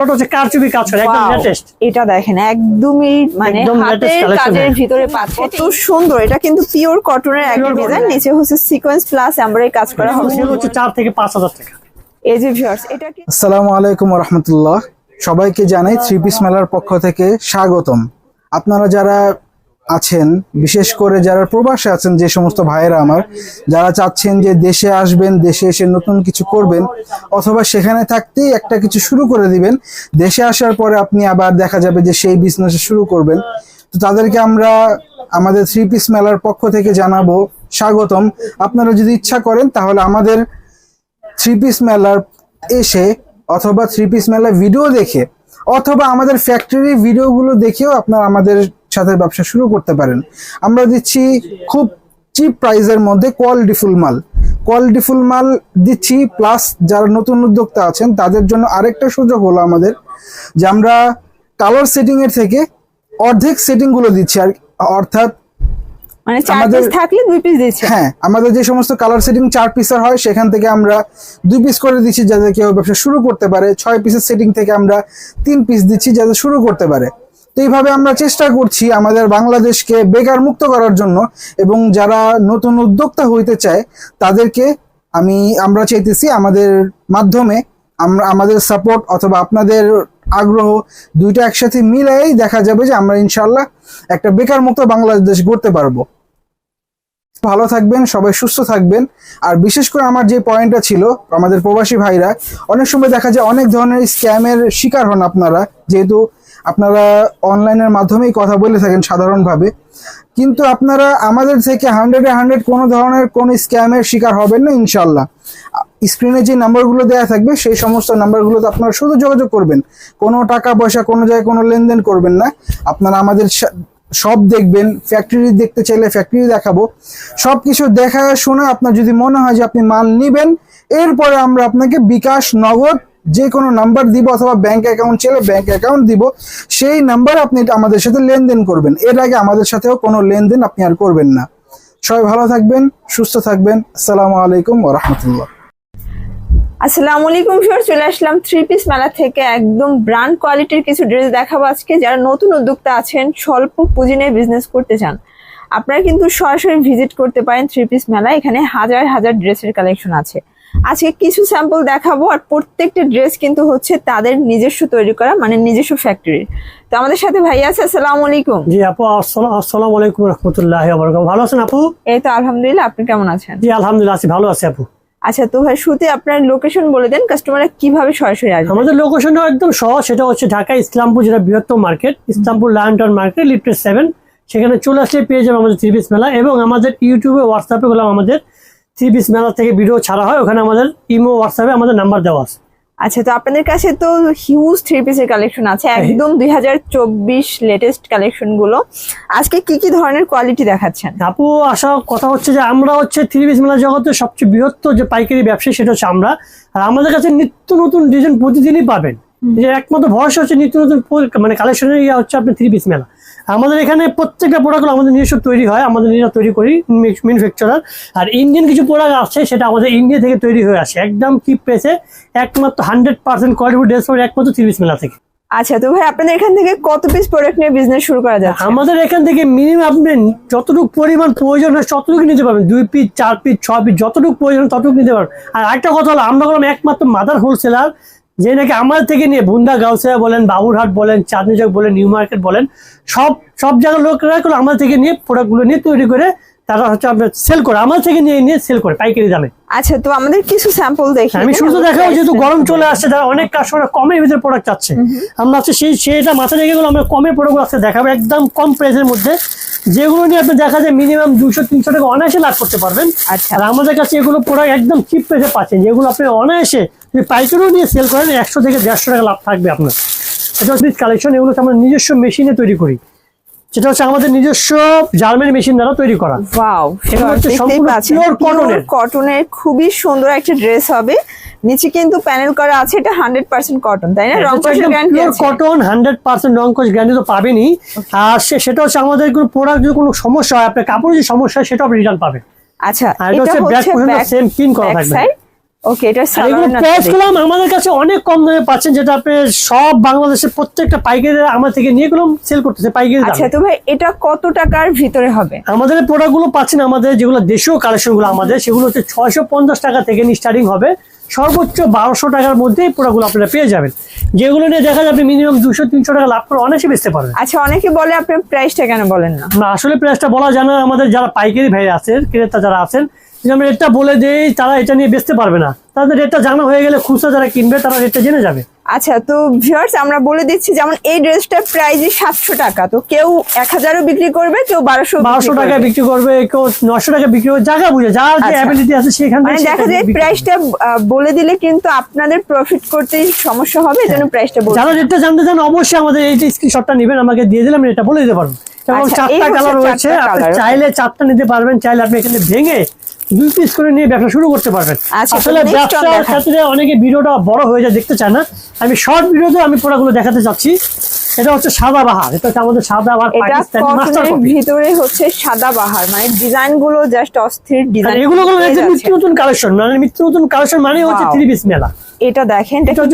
ওটা হচ্ছে কারচুপি কাজ করে একদম লেটেস্ট এটা দেখেন একদমই মানে হাতের কাজের। ভিতরে পাচ্ছে। কত সুন্দর এটা কিন্তু পিওর কটনের একটা ডিজাইন নিচে হচ্ছে সিকোয়েন্স প্লাস এমব্রয়ডারি কাজ করা হবে। হচ্ছে চার থেকে পাঁচ হাজার টাকা। এই যে ভিউয়ার্স এটা কি আসসালামু আলাইকুম রহমতুল্লাহ। সবাইকে জানাই থ্রি পিস মেলার পক্ষ থেকে স্বাগতম। আপনারা যারা আছেন, বিশেষ করে যারা প্রবাসে আছেন, যে সমস্ত ভাইয়েরা আমার, যারা চাচ্ছেন যে দেশে আসবেন, দেশে এসে নতুন কিছু করবেন, অথবা সেখানে থাকতেই একটা কিছু শুরু করে দিবেন, দেশে আসার পরে আপনি আবার দেখা যাবে যে সেই বিজনেস শুরু করবেন। তো তাদেরকে আমরা আমাদের থ্রি পিস মেলার পক্ষ থেকে জানাব, স্বাগতম। আপনারা যদি ইচ্ছা করেন, তাহলে আমাদের থ্রি পিস মেলার এসে অথবা থ্রি পিস মেলার ভিডিও দেখে, অথবা আমাদের ফ্যাক্টরি ভিডিওগুলো দেখেও আপনারা আমাদের সাথে ব্যবসা শুরু করতে পারেন। আমরা দিচ্ছি খুব চিপ প্রাইজের মধ্যে কোয়ালিটিফুল মাল। কোয়ালিটিফুল মাল দিচ্ছি প্লাস যারা নতুন উদ্যোক্তা আছেন তাদের জন্য আরেকটা সুযোগ হলো আমাদের যে আমরা কালার সেটিং এর থেকে অর্ধেক সেটিংগুলো দিচ্ছি আর অর্থাৎ মানে চার আমাদের- পিস থাকলে দুই পিস দিচ্ছে হ্যাঁ আমাদের যে সমস্ত কালার সেটিং চার পিসের হয় সেখান থেকে আমরা দুই পিস করে দিচ্ছি যাতে কেউ ব্যবসা শুরু করতে পারে। ছয় পিসের সেটিং থেকে আমরা তিন পিস দিচ্ছি যাতে শুরু করতে পারে। তো এইভাবে আমরা চেষ্টা করছি আমাদের বাংলাদেশকে বেকার মুক্ত করার জন্য এবং যারা নতুন উদ্যোক্তা হইতে চায়, তাদেরকে আমি, আমরা চাইতেছি আমাদের মাধ্যমে আমরা, আমাদের সাপোর্ট অথবা আপনাদের আগ্রহ দুইটা একসাথে মিলাই দেখা যাবে যে আমরা ইনশাল্লাহ একটা বেকার মুক্ত বাংলাদেশ গড়তে পারব। ভালো থাকবেন, সবাই সুস্থ থাকবেন। আর বিশেষ করে আমার যে পয়েন্টটা ছিল, আমাদের প্রবাসী ভাইরা, অনেক সময় দেখা যায় অনেক ধরনের স্ক্যামের শিকার হন আপনারা, যেহেতু আপনারা অনলাইনের মাধ্যমেই কথা বলে থাকেন সাধারণভাবে। কিন্তু আপনারা আমাদের থেকে হান্ড্রেডে হান্ড্রেড কোনো ধরনের কোনো স্ক্যামের শিকার হবেন না ইনশাল্লাহ স্ক্রিনে যে নাম্বারগুলো দেওয়া থাকবে, সেই সমস্ত নাম্বারগুলোতে আপনারা শুধু যোগাযোগ করবেন। কোনো টাকা পয়সা কোনো জায়গায় কোনো লেনদেন করবেন না। আপনারা আমাদের সব দেখবেন ফ্যাক্টরি দেখতে চাইলে ফ্যাক্টরি দেখাবো। সব কিছু দেখা শুনে আপনার যদি মনে হয় যে আপনি মাল নিবেন, এরপরে আমরা আপনাকে বিকাশ নগদ যে কোনো নাম্বার দিব অথবা ব্যাংক অ্যাকাউন্ট চাইলে ব্যাংক অ্যাকাউন্ট দিব, সেই নাম্বার আপনি আমাদের সাথে লেনদেন করবেন। এর আগে আমাদের সাথেও কোনো লেনদেন আপনি আর করবেন না। সবাই ভালো থাকবেন, সুস্থ থাকবেন। আসসালামু আলাইকুম ওরহমতুল্লাহ আসসালামু আলাইকুম ভিউয়ার চলে আসলাম থ্রি পিস মেলা থেকে। একদম ব্র্যান্ড কোয়ালিটির কিছু ড্রেস দেখাবো আজকে। যারা নতুন উদ্যোক্তা আছেন, স্বল্প পুঁজি নিয়ে বিজনেস করতে চান, আপনারা কিন্তু সরাসরি ভিজিট করতে পারেন থ্রি পিস মেলা এখানে হাজার হাজার ড্রেসের কালেকশন আছে। আজকে কিছু স্যাম্পল দেখাবো আর প্রত্যেকটা ড্রেস কিন্তু হচ্ছে তাদের নিজস্ব তৈরি করা মানে নিজস্ব ফ্যাক্টরির তো আমাদের সাথে ভাইয়া আছে আসসালামু আলাইকুম। জি আপু আসসালাম আলাইকুম রহমতুল্লাহ ভালো আছেন আপু? এই তো আলহামদুলিল্লাহ আপনি কেমন আছেন? জি আলহামদুলিল্লাহ আছি। ভালো আছি আপু। আচ্ছা তো ভাই শুরুতে আপনার লোকেশন বলে দেন কাস্টমাররা কীভাবে সরাসরি আসবে? আমাদের লোকেশনটা একদম সহজ সেটা হচ্ছে ঢাকা ইসলামপুর যেটা বৃহত্তম market Islampur lion town market lifted seven সেখানে চলে আসলে পেয়ে যাবে আমাদের পিস মেলা এবং আমাদের ইউটিউবে হোয়াটসঅ্যাপে বললাম আমাদের থ্রি পিস মেলা থেকে ভিডিও ছাড়া হয় ওখানে আমাদের ইমো হোয়াটসঅ্যাপে আমাদের নাম্বার দেওয়া আছে। আচ্ছা তো আপনাদের কাছে তো হিউজ থ্রি পিসের কালেকশন আছে হ্যাঁ। একদম দুই হাজার চব্বিশ লেটেস্ট কালেকশনগুলো। আজকে কি কি ধরনের কোয়ালিটি দেখাচ্ছেন? আপু আসা কথা হচ্ছে যে আমরা হচ্ছে থ্রি পিস মেলা জগতের সবচেয়ে বৃহত্তর যে পাইকারি ব্যবসায়ী সেটা হচ্ছে আমরা। আর আমাদের কাছে নিত্য নতুন ডিজাইন প্রতিদিনই পাবেন। যে একমাত্র ভরসা হচ্ছে নিত্য নতুন মানে কালেকশনের ইয়ে হচ্ছে আপনি থ্রি পিস মেলা। আমাদের এখানে প্রত্যেকটা প্রোডাক্টগুলো আমাদের নিজস্ব তৈরি হয় আমাদের নিজেরা তৈরি করি ম্যানুফ্যাকচারার আর ইন্ডিয়ান কিছু প্রোডাক্ট আছে সেটা আমাদের ইন্ডিয়া থেকে তৈরি হয়ে আসে। একদম কি প্রেসে একমাত্র হান্ড্রেড পার্সেন্ট কোয়ালিটি ড্রেস পাবে একমাত্র থ্রি পিস মেলা থেকে। আচ্ছা তো ভাই আপনাদের এখান থেকে কত পিস প্রোডাক্ট নিয়ে বিজনেস শুরু করা যাচ্ছে? আমাদের এখান থেকে মিনিমাম আপনি যতটুকু পরিমাণ প্রয়োজন হয় ততটুকু নিতে পারবেন। দুই পিস চার পিস ছ পিস যতটুকু প্রয়োজন ততটুকু নিতে পারবেন। আর একটা কথা হলো আমরা হলাম একমাত্র মাদার হোলসেলার যে নাকি আমার থেকে নিয়ে বুন্দা, গাউসিয়া বলেন, বাবুরহাট বলেন, চাঁদনি চক বলেন, নিউ মার্কেট বলেন, সব সব জায়গার লোকরা আমার থেকে নিয়ে প্রোডাক্টগুলো নিয়ে তৈরি করে তারা হচ্ছে আপনার সেল করে আমাদের থেকে নিয়ে নিয়ে সেল করে পাইকারি দামে। আচ্ছা তো আমাদের কিছু স্যাম্পল দেখি আমি শুরু দেখাবো যেহেতু গরম চলে আসছে তারা অনেক কাস্টমার কমের ভিতরে প্রোডাক্ট চাচ্ছে। আমরা হচ্ছে সেই সেটা মাথা রেখে গেলে আমরা কমে প্রোডাক্ট আজকে দেখাবো একদম কম প্রাইসের মধ্যে। যেগুলো নিয়ে আপনি দেখা যায় মিনিমাম দুশো তিনশো টাকা অনায়াসে লাভ করতে পারবেন। আচ্ছা। আর আমাদের কাছে এগুলো প্রোডাক্ট একদম চিপ প্রাইসে পাচ্ছেন যেগুলো আপনি অনায়াসে যদি পাইকারিও নিয়ে সেল করেন একশো থেকে দেড়শো টাকা লাভ থাকবে আপনার। এটা হচ্ছে কালেকশন এগুলো আমরা নিজস্ব মেশিনে তৈরি করি। সেটা হচ্ছে আমাদের নিজস্ব জার্মানি মেশিন দ্বারা তৈরি করা। ওয়াও। কটনের খুবই সুন্দর একটা ড্রেস হবে। নিচে কিন্তু প্যানেল করা আছে এটা হান্ড্রেড পার্সেন্ট কটন তাই না? কটন হান্ড্রেড পার্সেন্ট রং কোচ গ্যারান্টি তো পাবেনই। আর সেটা হচ্ছে আমাদের কোনো প্রোডাক্ট যদি কোনো সমস্যা হয় আপনার কাপড় যদি সমস্যা হয় সেটাও আপনি রিটার্ন পাবেন। আচ্ছা আর এটা হচ্ছে ব্যাক সেম পিন করা থাকবে। ওকে এটা প্রাইস আমাদের কাছে অনেক কম দামে পাচ্ছেন যেটা আপনি সব বাংলাদেশের প্রত্যেকটা পাইকারি আমার থেকে নিয়ে গুলো সেল করতেছে পাইকারি আচ্ছা তো ভাই এটা কত টাকার ভিতরে হবে? আমাদের পাচ্ছেন আমাদের যেগুলো দেশীয় আমাদের সেগুলো হচ্ছে ছয়শো পঞ্চাশ টাকা থেকে স্টার্টিং হবে। সর্বোচ্চ বারোশো টাকার মধ্যে এই আপনারা পেয়ে যাবেন। যেগুলো নিয়ে দেখা যাবে মিনিমাম দুশো তিনশো টাকা লাভ করে অনেকে বেচতে পারবেন আচ্ছা অনেকে বলে আপনার প্রাইসটা কেন বলেন না? আসলে প্রাইসটা বলা যায় না। আমাদের যারা পাইকারি ভাই আছেন ক্রেতা যারা আছেন আমরা রেটটা বলে দেই তারা এটা নিয়ে বেচতে পারবে না। তাদের রেটটা জানা হয়ে গেলে খুচরা যারা কিনবে তারা রেটটা জেনে যাবে। আচ্ছা তো ভিউয়ার্স আমরা বলে দিচ্ছি যেমন এই ড্রেসটার প্রাইস সাতশো টাকা। তো কেউ এক হাজারও বিক্রি করবে কেউ বারোশো বারোশো টাকায় বিক্রি করবে কেউ নশো টাকা বিক্রি করবে জায়গা বুঝে যার যে আচ্ছা। অ্যাবিলিটি আছে সেখান মানে থেকে দেখা যায় প্রাইসটা বলে দিলে কিন্তু আপনাদের প্রফিট করতে সমস্যা হবে এজন্য প্রাইসটা বলছি যারা রেটটা জানতে চান অবশ্যই আমাদের এই যে স্ক্রিনশটটা নেবেন আমাকে দিয়ে দিলে আমি এটা বলে দিতে পারব। এবং আচ্ছা, চারটা কালার রয়েছে আপনি চাইলে চারটা নিতে পারবেন চাইলে আপনি এখানে ভেঙে দুই পিস করে নিয়ে ব্যবসা শুরু করতে পারবেন। আচ্ছা, আসলে ব্যবসার ক্ষেত্রে অনেকে ভিডিওটা বড় হয়ে যায় দেখতে চায় না। আমি শর্ট ভিডিওতে আমি প্রোডাক্টগুলো দেখাতে চাচ্ছি এটা হচ্ছে সাদা বাহার। এটা হচ্ছে আমাদের সাদা বাহার পাকিস্তানি মাস্টার কপি ভিতরে হচ্ছে সাদা বাহার। মানে ডিজাইনগুলো জাস্ট অস্থির ডিজাইন এগুলো হচ্ছে নিত্য নতুন কালেকশন মানে নিত্য নতুন কালেকশন মানে হচ্ছে. থ্রি পিস মেলা। এটা দেখেন এটা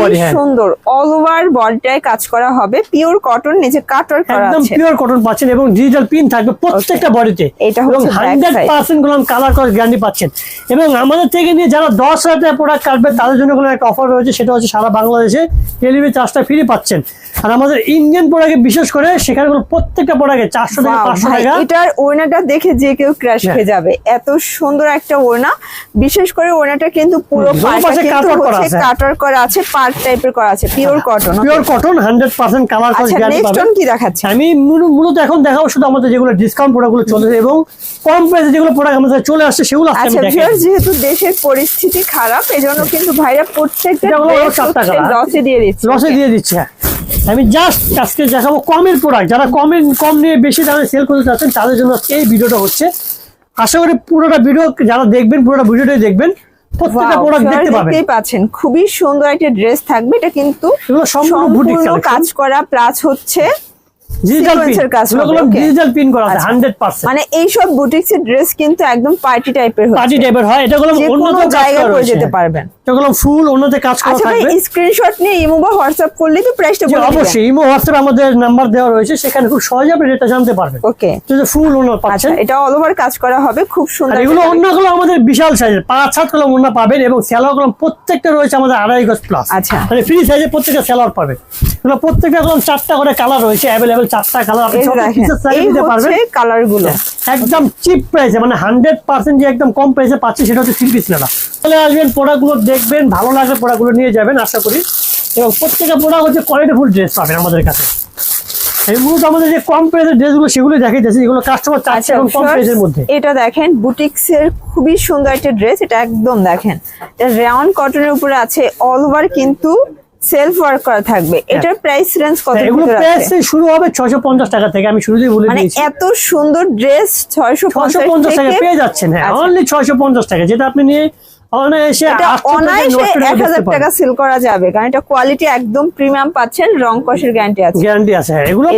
body, হ্যাঁ। সুন্দর। অল ওভার বডিটায় কাজ করা হবে। পিওর কটন নিচে কাটার করা একদম পিওর কটন পাচ্ছেন এবং ডিজিটাল পিন থাকবে প্রত্যেকটা বডিতে এটা এবংগুলো কালার করার গ্যারান্টি পাচ্ছেন। এবং আমাদের থেকে নিয়ে যারা দশ হাজার টাকা প্রোডাক্ট কাটবে তাদের জন্য কোনো একটা অফার রয়েছে সেটা হচ্ছে সারা বাংলাদেশে ডেলিভারি চার্জটা ফ্রি পাচ্ছেন। আর আমাদের ইন্ডিয়ান প্রোডাক্টে বিশেষ করে সেখানে প্রত্যেকটা প্রোডাক্টে চারশো থেকে পাঁচশো টাকা। এটার ওড়নাটা দেখে যে কেউ ক্র্যাশ হ্যাঁ। খেয়ে যাবে। এত সুন্দর একটা ওড়না। বিশেষ করে ওড়নাটা কিন্তু পুরো। কাটার করা আছে। পার্ট টাইপের করা আছে pure cotton pure cotton hundred percent colour next কি দেখাচ্ছে? আমি মূল- মূলত এখন দেখাবো শুধু আমাদের যেগুলো ডিসকাউন্ট প্রোডাক্টগুলো চলেছে এবং কম প্রাইসে যেগুলো প্রোডাক্ট আমাদের চলে আসছে সেগুলো আচ্ছা ভিউয়ার্স যেহেতু দেশের পরিস্থিতি খারাপ এজন্য কিন্তু ভাইরা প্রত্যেকটা। লসে দিয়ে দিচ্ছে। লসে দিয়ে দিচ্ছে হ্যাঁ। আমি জাস্ট আজকে দেখাবো কমের প্রোডাক্ট যারা কমের কম নিয়ে বেশি দামে সেল করতে চাচ্ছেন তাদের জন্য আজকে এই ভিডিওটা হচ্ছে। আশা করি পুরোটা ভিডিও যারা দেখবেন পুরোটা ভিডিওটাই দেখবেন প্রত্যেকটা প্রোডাক্ট দেখতে পাবেন। দেখতেই পাচ্ছেন খুবই সুন্দর একটা ড্রেস থাকবে এটা কিন্তু সম্পূর্ণ কাজ করা প্লাস হচ্ছে ডিজিটাল? ডিজিটাল পিন করা আছে আচ্ছা। মানে এইসব বুটিক্স এর ড্রেস কিন্তু একদম পার্টি টাইপের পার্টি টাইপের হয় এটা গুলো যে অন্য জায়গায় পরে যেতে পারবেন। এগুলো ফুল অন্যতে কাজ করা আচ্ছা স্ক্রিনশট নিয়ে ইমো বা হোয়াটসঅ্যাপ করলে তো প্রাইসটা বলে দিবেন। অবশ্যই ইমো হোয়াটসঅ্যাপ আমাদের নাম্বার দেওয়া রয়েছে সেখানে খুব সহজে আপনি জানতে পারবেন। ওকে যদি ফুল ওনার আচ্ছা পাচ্ছেন। এটা অল ওভার কাজ করা হবে খুব সুন্দর এগুলো অন্যগুলো আমাদের বিশাল সাইজের পাঁচ সাত কলম অন্য পাবেন এবং স্যালোয়ার কলম প্রত্যেকটা রয়েছে আমাদের আড়াই গজ প্লাস আচ্ছা। মানে ফ্রি সাইজে প্রত্যেকটা স্যালোয়ার পাবেন। এগুলো প্রত্যেকটা কলম চারটা করে কালার রয়েছে অ্যাভেলেবেল চারটা কালার আপনি নিতে পারবেন। কালারগুলো। একদম চিপ প্রাইসে মানে হান্ড্রেড পার্সেন্ট যে একদম কম প্রাইসে পাচ্ছি সেটা হচ্ছে থ্রি পিস মেলা চলে আসবেন প্রোডাক্টগুলো দেখবেন ভালো লাগলে প্রোডাক্টগুলো নিয়ে যাবেন আশা করি। এবং প্রত্যেকটা প্রোডাক্ট হচ্ছে কোয়ালিটিফুল ড্রেস পাবেন আমাদের কাছে। এই মূলত আমাদের যে কম প্রাইসের ড্রেসগুলো সেগুলো দেখাই যাচ্ছে যেগুলো কাস্টমার চাচ্ছে আচ্ছা এবং কম প্রাইসের মধ্যে। এটা দেখেন বুটিক্স এর খুবই সুন্দর একটা ড্রেস এটা একদম দেখেন। এটা রাউন্ড কটনের উপরে আছে অল ওভার কিন্তু সেলফ ওয়ার্ক করা থাকবে। এটার প্রাইস রেঞ্জ কত এগুলো প্রাইস শুরু হবে ছয়শো পঞ্চাশ টাকা থেকে আমি শুরুতেই বলে মানে এত সুন্দর ড্রেস ছয়শো ছয়শো পঞ্চাশ টাকা পেয়ে যাচ্ছেন হ্যাঁ আচ্ছা। অনলি ছয়শো পঞ্চাশ টাকা যেটা আপনি নিয়ে টাকা এক হাজার বেচতে টাকা পারবেন সেল করা যাবে কারণ এটা কোয়ালিটি একদম প্রিমিয়াম পাচ্ছেন রং কষের গ্যারান্টি আছে। গ্যারান্টি আছে হ্যাঁ। এগুলো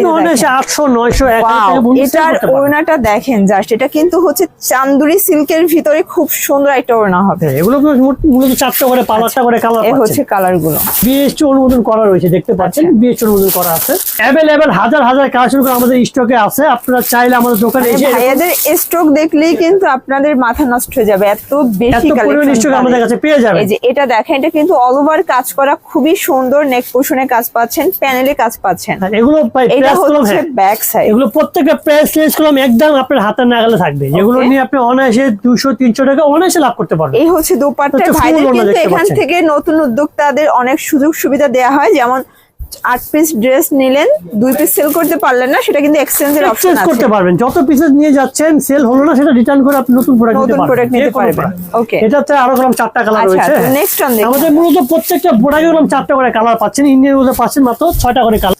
এটার ওড়নাটা দেখেন জাস্ট এটা কিন্তু হচ্ছে চান্দুরি সিল্কের ভিতরে খুব সুন্দর একটা ওড়না হবে। হ্যাঁ, এগুলো মূলত চারটা করে পাঁচটা করে কালার এ হচ্ছে কালারগুলো। বিএসটি অনুমোদন করা রয়েছে দেখতে পাচ্ছেন। আচ্ছা। বিএসটি অনুমোদন করা আছে। অ্যাভেলেবেল হাজার হাজার কালেকশন আমাদের স্টকে আছে। আপনারা চাইলে আমাদের দোকানে মানে এসে ভাইয়াদের স্ট্রোক দেখলেই কিন্তু আপনাদের মাথা নষ্ট হয়ে যাবে এত বেশি কালেকশন স্টক আমাদের কাছে পেয়ে যাবেন। এই যে এটা দেখেন এটা কিন্তু অল ওভার কাজ করা খুবই সুন্দর নেক পোষণে কাজ পাচ্ছেন প্যানেলে কাজ পাচ্ছেন। আর এগুলো এটা হচ্ছে হ্যাঁ ব্যাক সাইড এগুলো প্রত্যেকটা প্রাইস রেঞ্জ কলম একদম আপনার হাতের নাগালে থাকবে। যেগুলো নিয়ে আপনি অনায়াসে দুশো তিনশো টাকা অনায়াসে লাভ করতে পারবেন। এই হচ্ছে দোপাট্টা ভাইদের কিন্তু এখান থেকে নতুন উদ্যোক্তাদের অনেক সুযোগ সুবিধা দেওয়া হয় যেমন আট পিস ড্রেস নিলেন দুই পিস সেল করতে পারলেন না সেটা কিন্তু এক্সচেঞ্জের অপশন আছে। করতে পারবেন। যত পিসেস নিয়ে যাচ্ছেন সেল হলো না সেটা রিটার্ন করে আপনি নতুন প্রোডাক্ট নিতে পারবেন। নিতে পারবেন। ওকে এটাতে আরও কলম চারটা কালার আচ্ছা, রয়েছে। দেখুন। আমাদের মূলত প্রত্যেকটা প্রোডাক্টে কলম চারটা করে কালার পাচ্ছেন। ইন্ডিয়ান মধ্যে পাচ্ছেন মাত্র ছয়টা করে কালার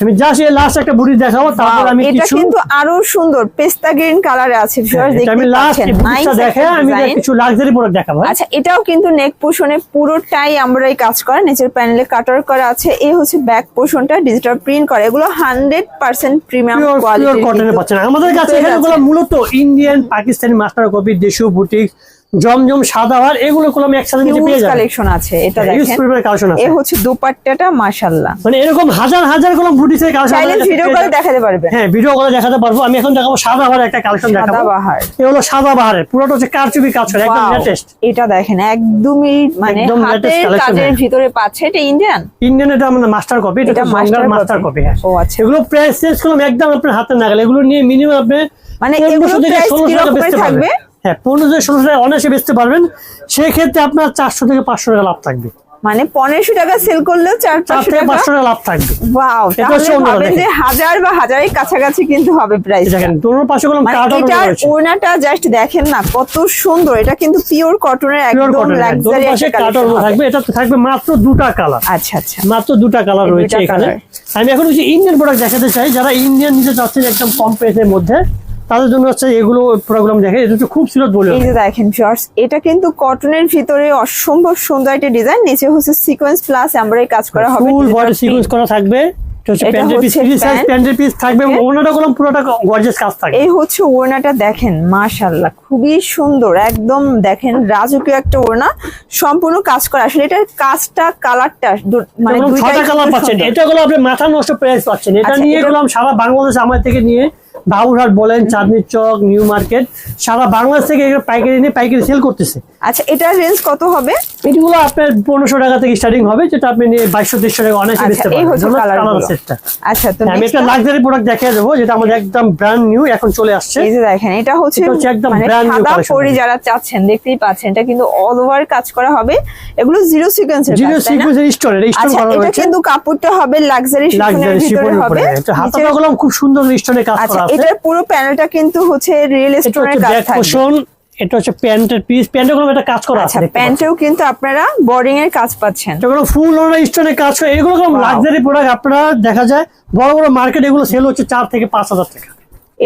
আমি জাস্ট এই লাস্ট একটা বুড়ি দেখাবো তারপর আমি এটা কিছু কিন্তু আরও সুন্দর পেস্তা গ্রিন কালারে আছে ভিউয়ার্স এটা আমি লাস্ট পাচ্ছেন দেখে আমি কিছু লাক্সারি প্রোডাক্ট দেখাবো হ্যাঁ। আচ্ছা এটাও কিন্তু নেক পোষণে পুরোটাই আমরা কাজ করা নিচের প্যানেলে কাটার করা আছে এই হচ্ছে ব্যাক পোষণটা ডিজিটাল প্রিন্ট করা এগুলো hundred percent premium pure pure কটনে পাচ্ছেন। আমাদের কাছে এখানে গুলো মূলত ইন্ডিয়ান পাকিস্তানি মাস্টার কপি দেশীয় বুটিক জমজম সাদাবার এগুলো গুলো আমি একসাথে নিচে পেয়ে যাবেন কালেকশন আছে এটা হিউজ দেখেন। পরিমাণে কালেকশন আছে। এ হচ্ছে দুপাট্টাটা মাশাআল্লাহ। মানে এরকম হাজার হাজার কলম বুটিসের কালেকশন চাইলে ভিডিও করে দেখাতে পারবেন হ্যাঁ ভিডিও করে দেখাতে পারব। আমি এখন দেখাবো সাদা বাহারের একটা কালেকশন দেখাবো। সাদাবাহার। এ হলো সাদা বাহারের পুরোটা হচ্ছে কারচুপি কাজ করে একদম লেটেস্ট এটা দেখেন একদমই মানে হাতের কাজের হ্যাঁ। ভিতরে পাচ্ছে এটা ইন্ডিয়ান ইন্ডিয়ান এটা আমাদের মাস্টার কপি এটা মাস্টার মাস্টার কপি হ্যাঁ। ও, আচ্ছা। এগুলো প্রাইস চেঞ্জ করলাম একদম আপনার হাতে না গেলে এগুলো নিয়ে মিনিমাম আপনি মানে 1500 এগুলো থেকে 1600 টাকা বেচতে থাকবে? হ্যাঁ পনেরো থেকে ষোলোশো টাকা অনায়াসে বেচতে পারবেন। সেক্ষেত্রে আপনার চারশো থেকে পাঁচশো টাকা লাভ থাকবে। মানে পনেরোশো টাকা সেল করলেও চার চার পাঁচশো টাকা? পাঁচশো টাকা লাভ থাকবে। ওয়াও তাহলে। যে হাজার বা হাজারের কাছাকাছি কিন্তু হবে প্রাইস দেখেন দোনো পাশে কলম মানে জাস্ট দেখেন না কত সুন্দর। এটা কিন্তু পিওর কটনের একদম লাক্সারি একটা কার্টন collection হবে। থাকবে। এটা থাকবে মাত্র দুটা কালার আচ্ছা আচ্ছা। মাত্র দুটা কালার রয়েছে এখানে। আমি এখন হচ্ছে ইন্ডিয়ান প্রোডাক্ট দেখাতে চাই। যারা ইন্ডিয়ান নিতে চাচ্ছেন একদম কম প্রাইসের মধ্যে তাদের জন্য হচ্ছে এগুলো প্রোগ্রাম দেখে এটা খুব সিরিয়াস বলে এই যে দেখেন শর্টস এটা কিন্তু কটনের ভিতরে অসম্ভব সুন্দর একটা ডিজাইন নিচে হচ্ছে সিকোয়েন্স প্লাস এমব্রয়ডারি কাজ করা হবে ফুল বডি সিকোয়েন্স করা থাকবে এই হচ্ছে ওড়নাটা দেখেন মাশাল্লাহ খুবই সুন্দর একদম দেখেন রাজকীয় একটা ওড়না সম্পূর্ণ কাজ করা। আসলে এটার কাজটা কালারটা মানে এরকম দুইটাই ছটা কালার খুব এটা গুলো আপনি মাথা নষ্ট প্রাইস পাচ্ছেন। এটা আচ্ছা, নিয়ে গেলাম সারা বাংলাদেশ আমার থেকে নিয়ে বাবুরহাট বলেন চাঁদনি চক নিউ মার্কেট সারা বাংলাদেশ থেকে পাইকারি নিয়ে পাইকারি সেল করতেছে। আচ্ছা এটার রেঞ্জ কত হবে? এগুলো আপনার পনেরোশো টাকা থেকে স্টার্টিং হবে যেটা আপনি বাইশশো দেড়শো টাকা অনেকে আচ্ছা বেচতে পারবেন হচ্ছে কালার কালার সেটটা আচ্ছা তো আমি একটা লাক্সারি প্রোডাক্ট দেখিয়ে দেবো যেটা আমাদের একদম ব্র্যান্ড নিউ এখন চলে আসছে। এই যে দেখেন এটা হচ্ছে একদম মানে। পরি যারা চাচ্ছেন দেখতেই পাচ্ছেন এটা কিন্তু অল ওভার কাজ করা হবে। এগুলো জিরো সিকোয়েন্সের জিরো সিকুয়েন্সের এটা আচ্ছা এটা কিন্তু কাপড়টা হবে লাক্সারি শিফনের ভিতরে হবে। এটা খুব সুন্দর স্টোনে কাজ আচ্ছা করা আছে এটার পুরো প্যানেলটা কিন্তু হচ্ছে রিয়েল স্টোনের কাজ থাকবে। এটা হচ্ছে প্যান্টের পিস প্যান্টের কোনো একটা কাজ করা আছে আচ্ছা দেখতে প্যান্টেও কিন্তু আপনারা বোর্ডিং এর কাজ পাচ্ছেন। এগুলো ফুল ওনার স্টোনে কাজ করে এগুলো Wow. লাক্সারি প্রোডাক্ট আপনারা দেখা যায় বড় বড় মার্কেট এগুলো সেল হচ্ছে চার থেকে পাঁচ হাজার টাকা।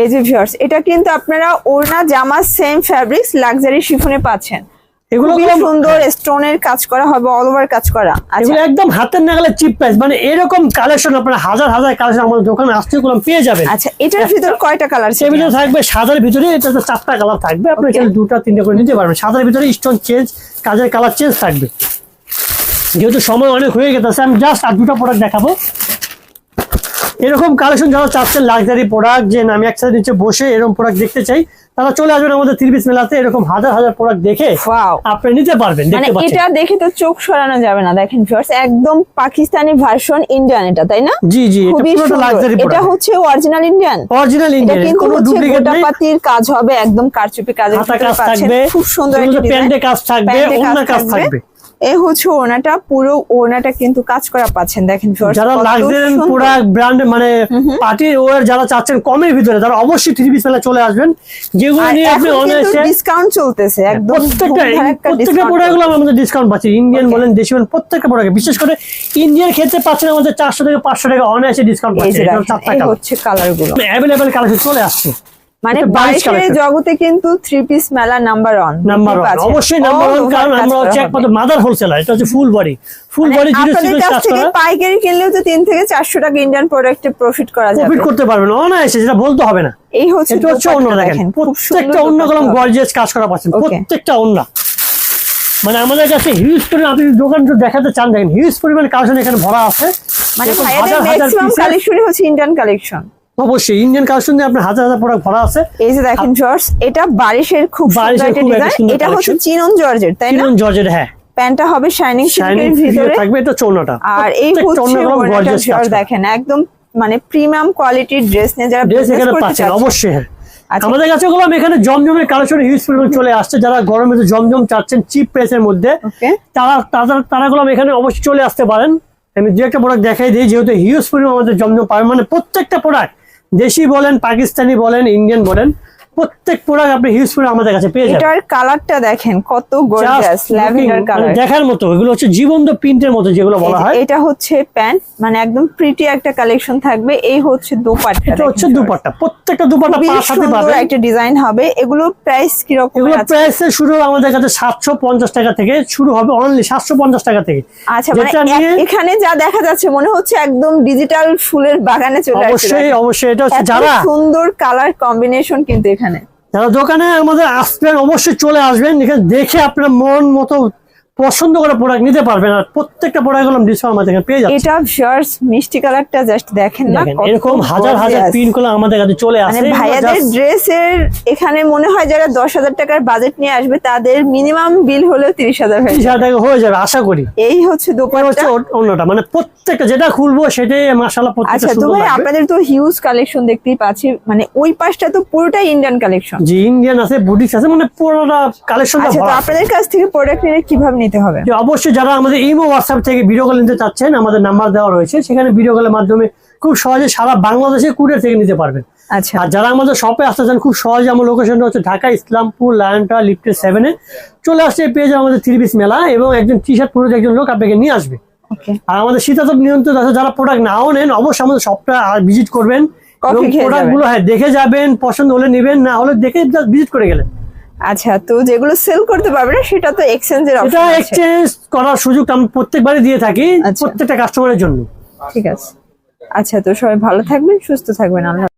এই যে ভিউয়ার্স এটা কিন্তু আপনারা ওড়না জামা সেম ফ্যাব্রিক্স লাক্সারি শিফনে পাচ্ছেন। এগুলো সুন্দর স্টোনের কাজ করা হবে অল ওভার কাজ করা। আচ্ছা। এগুলো একদম হাতের নাগালে চিপ প্রাইস মানে এরকম কালেকশন আপনারা হাজার হাজার কালেকশন আমাদের দোকানে আসতে পেয়ে যাবেন। আচ্ছা এটার ভিতর কয়টা কালার সে ভিতরে থাকবে সাদার ভিতরে এটা চারটা কালার থাকবে। আপনি এখানে দুটা তিনটা করে নিতে পারবেন। সাদার ভিতরে স্টোন চেঞ্জ কাজের কালার চেঞ্জ থাকবে। যেহেতু সময় অনেক হয়ে গেছে আমি জাস্ট আর দুটো প্রোডাক্ট দেখাবো। এরকম কালেকশন যারা চাচ্ছেন লাক্সারি প্রোডাক্ট যে আমি একসাথে নিচে বসে এরকম প্রোডাক্ট দেখতে চাই তারা চলে আসবেন আমাদের থ্রি পিস মেলাতে এরকম হাজার হাজার প্রোডাক্ট দেখে আপনি নিতে পারবেন মানে এটা দেখে তো চোখ সরানো যাবে না দেখেন ভিউয়ার্স একদম পাকিস্তানি ভার্সন ইন্ডিয়ান এটা তাই না? জি জি এটা পুরোটা লাক্সারি এটা হচ্ছে অরিজিনাল ইন্ডিয়ান অরিজিনাল ইন্ডিয়ান কিন্তু কোনো ডুপ্লিকেট নেই। গোটাপাতির কাজ হবে একদম কারচুপি কাজের কাজ থাকবে খুব সুন্দর একটা প্যান্টে কাজ থাকবে অন্য কাজ থাকবে। এই হচ্ছে ওনাটা পুরো ওনাটা কিন্তু কাজ করা পাচ্ছেন। দেখেন যারা কত লাক্সারি সুন্দর। প্রোডাক্ট ব্র্যান্ড মানে পার্টি ওয়ার যারা চাচ্ছেন কমের ভিতরে তারা অবশ্যই থ্রি পিস চলে আসবেন। যেগুলো নিয়ে আপনি অনায়াসে ডিসকাউন্ট চলতেছে একদম প্রত্যেকটা প্রত্যেকটা discount প্রোডাক্টগুলো চলতেছে। আমাদের ডিসকাউন্ট পাচ্ছি। ইন্ডিয়ান বলেন দেশি বলেন প্রত্যেকটা প্রোডাক্ট বিশেষ করে ইন্ডিয়ান ক্ষেত্রে পাচ্ছেন আমাদের চারশো থেকে পাঁচশো টাকা অনায়াসে ডিসকাউন্ট পাচ্ছি। এটা হচ্ছে কালারগুলো। অ্যাভেলেবেল কালেকশন চলে আসছে। মানে collection। জগতে কিন্তু থ্রি পিস মেলা নাম্বার ওয়ান নাম্বার ওয়ান অবশ্যই নাম্বার ওয়ান কারণ আমরা হচ্ছে একমাত্র মাদার হোলসেলার এটা হচ্ছে full body full body zero থেকে করা। পাইকারি কিনলেও তো তিন থেকে চারশো টাকা ইন্ডিয়ান প্রোডাক্টে প্রফিট করা যাবে। প্রফিট করতে পারবেন অনায়াসে যেটা বলতে হবে না। এই হচ্ছে এটা হচ্ছে অন্য দেখেন। প্রত্যেকটা অন্য কলম গর্জিয়াস কাজ করা পাচ্ছেন। প্রত্যেকটা অন্য মানে আমাদের কাছে হিউজ পরিমাণ আপনি দোকান যদি দেখাতে চান দেখেন হিউজ পরিমাণ কালেকশন এখানে ভরা আছে। মানে হাজার হাজার কালেকশনই হচ্ছে ইন্ডিয়ান কালেকশন অবশ্যই ইন্ডিয়ান কালেকশন দিয়ে আপনার হাজার হাজার প্রোডাক্ট ভরা আছে। এই যে দেখেন জর্জ এটা বারিশের খুব সুন্দর একটা ডিজাইন এটা হচ্ছে চিনন জর্জের তাই না? কিরণ জর্জের হ্যাঁ। প্যান্টটা হবে শাইনিং সিল্কের ভিতরে। থাকবে এটা চৌনাটা। আর এই হচ্ছে দেখেন একদম মানে প্রিমিয়াম কোয়ালিটির ড্রেস নিয়ে যারা ড্রেস এখানে পাচ্ছেন অবশ্যই হ্যাঁ। আচ্ছা। আমাদের কাছে গুলো এখানে জমজমের কালেকশন হিউজ পরিমাণ চলে আসছে। যারা গরমে তো জমজম চাচ্ছেন চিপ প্রাইসের মধ্যে. তারা তারা তারা গুলো এখানে অবশ্যই চলে আসতে পারেন। আমি দু একটা প্রোডাক্ট দেখাই দিই যেহেতু হিউজ পরিমাণ আমাদের জমজম পাবেন মানে প্রত্যেকটা প্রোডাক্ট দেশি বলেন পাকিস্তানি বলেন ইন্ডিয়ান বলেন প্রত্যেক প্রোডাক্ট আপনি হিউজ করে আমাদের কাছে পেয়ে যাবেন। এটার কালারটা দেখেন কত গর্জিয়াস ল্যাভেন্ডার কালার দেখার মতো এগুলো হচ্ছে জীবন্ত প্রিন্টের মতো যেগুলো বলা হয়। এটা হচ্ছে প্যান্ট মানে একদম প্রিটি একটা কালেকশন থাকবে। এই হচ্ছে দোপাট্টা এটা হচ্ছে দুপাট্টা প্রত্যেকটা দুপাট্টা পাঁচ হাতে সুন্দর পাবেন। একটা ডিজাইন হবে। এগুলো প্রাইস কীরকম এগুলো আছে? প্রাইসে শুরু আমাদের কাছে সাতশো পঞ্চাশ টাকা থেকে শুরু হবে অনলি সাতশো পঞ্চাশ টাকা থেকে। আচ্ছা মানে এখানে যা দেখা যাচ্ছে মনে হচ্ছে একদম ডিজিটাল ফুলের বাগানে চলে আসছে। অবশ্যই অবশ্যই এটা হচ্ছে যারা সুন্দর কালার কম্বিনেশন কিন্তু এখানে? যারা দোকানে আমাদের আসবেন অবশ্যই চলে আসবেন। এখানে দেখে আপনার মন মতো পছন্দ করে প্রোডাক্ট নিতে পারবেন আর প্রত্যেকটা প্রোডাক্টগুলো ডিসকাউন্ট আমাদের এখানে পেয়ে যাচ্ছে। এটা ভিউয়ার্স মিষ্টি কালারটা জাস্ট দেখেন না এরকম হাজার হাজার পিনগুলো আমাদের কাছে চলে আসে মানে ভাইয়াদের ড্রেসের এখানে মনে হয় যারা দশ হাজার টাকার বাজেট নিয়ে আসবে তাদের মিনিমাম বিল তিরিশ হাজার হয়ে যাবে। হাজার টাকা হয়ে যাবে আশা করি। এই হচ্ছে হচ্ছে অন্যটা মানে প্রত্যেকটা যেটা খুলবো সেটাই মাসাল্লাহ প্রত্যেকটা আচ্ছা তো ভাই আপনাদের তো হিউজ কালেকশন দেখতেই পাচ্ছি। মানে ওই পাশটা তো পুরোটাই ইন্ডিয়ান কালেকশন যে ইন্ডিয়ান আছে বুটিক্স আছে মানে পুরোটা কালেকশনটা আচ্ছা তো আপনাদের কাছ থেকে প্রোডাক্ট নিলে কীভাবে নিতে হবে। অবশ্যই যারা আমাদের ইমো হোয়াটসঅ্যাপ থেকে ভিডিও কল নিতে চাচ্ছেন আমাদের নাম্বার দেওয়া রয়েছে। সেখানে ভিডিও কলের মাধ্যমে খুব সহজে সারা বাংলাদেশে কুরিয়ার থেকে নিতে পারবেন। আচ্ছা। আর যারা আমাদের শপে আসতে চান খুব সহজে আমার লোকেশনটা হচ্ছে ঢাকা ইসলামপুর লায়নটা লিফটের সেভেনে চলে আসছে পেয়ে যাবে আমাদের থ্রি পিস মেলা এবং একজন টি শার্ট পরে একজন লোক আপনাকে নিয়ে আসবে। আর আমাদের শীতাতপ নিয়ন্ত্রণ আছে যারা প্রোডাক্ট নাও নেন অবশ্যই আমাদের শপটা ভিজিট করবেন। Coffee এবং প্রোডাক্টগুলো হ্যাঁ দেখে যাবেন পছন্দ হলে নেবেন না হলে দেখে ভিজিট করে গেলেন। আচ্ছা তো যেগুলো সেল করতে পারবে না সেটা তো এক্সচেঞ্জের এর অপশন আছে। এক্সচেঞ্জ করার সুযোগ আমি প্রত্যেকবারই দিয়ে থাকি আচ্ছা। প্রত্যেকটা কাস্টমারের জন্য। ঠিক আছে। আচ্ছা তো সবাই ভালো থাকবেন সুস্থ থাকবেন আল্লাহ